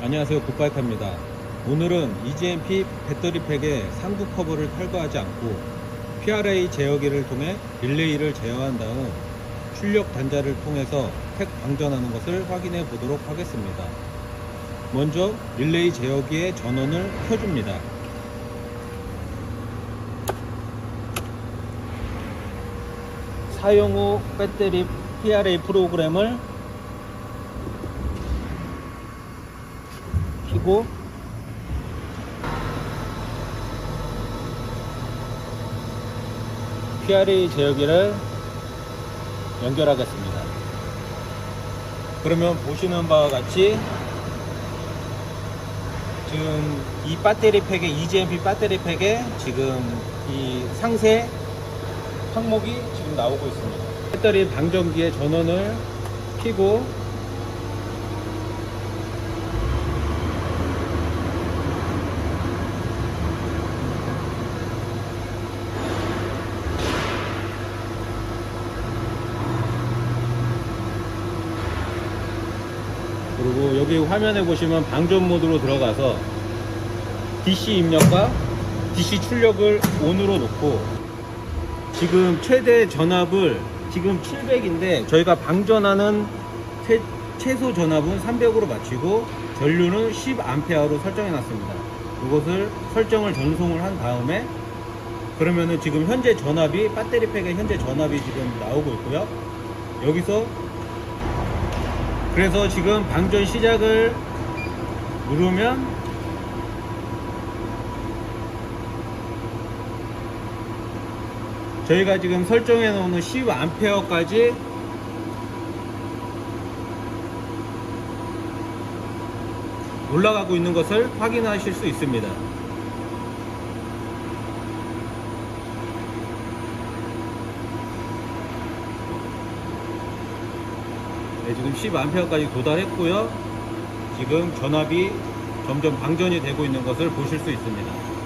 안녕하세요. 굿바이카입니다. 오늘은 EGMP 배터리팩의 상부 커버를 탈거하지 않고 PRA 제어기를 통해 릴레이를 제어한 다음 출력 단자를 통해서 팩 방전하는 것을 확인해 보도록 하겠습니다. 먼저 릴레이 제어기의 전원을 켜줍니다. 사용 후 배터리 PRA 프로그램을 켜고 PRA 제어기를 연결하겠습니다. 그러면 보시는 바와 같이 지금 이 배터리 팩에 EGMP 배터리 팩에 지금 이 상세 항목이 지금 나오고 있습니다. 배터리 방전기의 전원을 켜고 그리고 여기 화면에 보시면 방전 모드로 들어가서 DC 입력과 DC 출력을 ON으로 놓고 지금 최대 전압을 지금 700인데 저희가 방전하는 최, 최소 전압은 300으로 맞추고 전류는 10A로 설정해 놨습니다. 이것을 설정을 전송을 한 다음에 그러면은 지금 현재 전압이 배터리 팩의 현재 전압이 지금 나오고 있고요. 여기서 그래서 지금 방전 시작을 누르면 저희가 지금 설정해 놓은 10A까지 올라가고 있는 것을 확인하실 수 있습니다. 네, 지금 10A까지 도달했고요. 지금 전압이 점점 방전이 되고 있는 것을 보실 수 있습니다.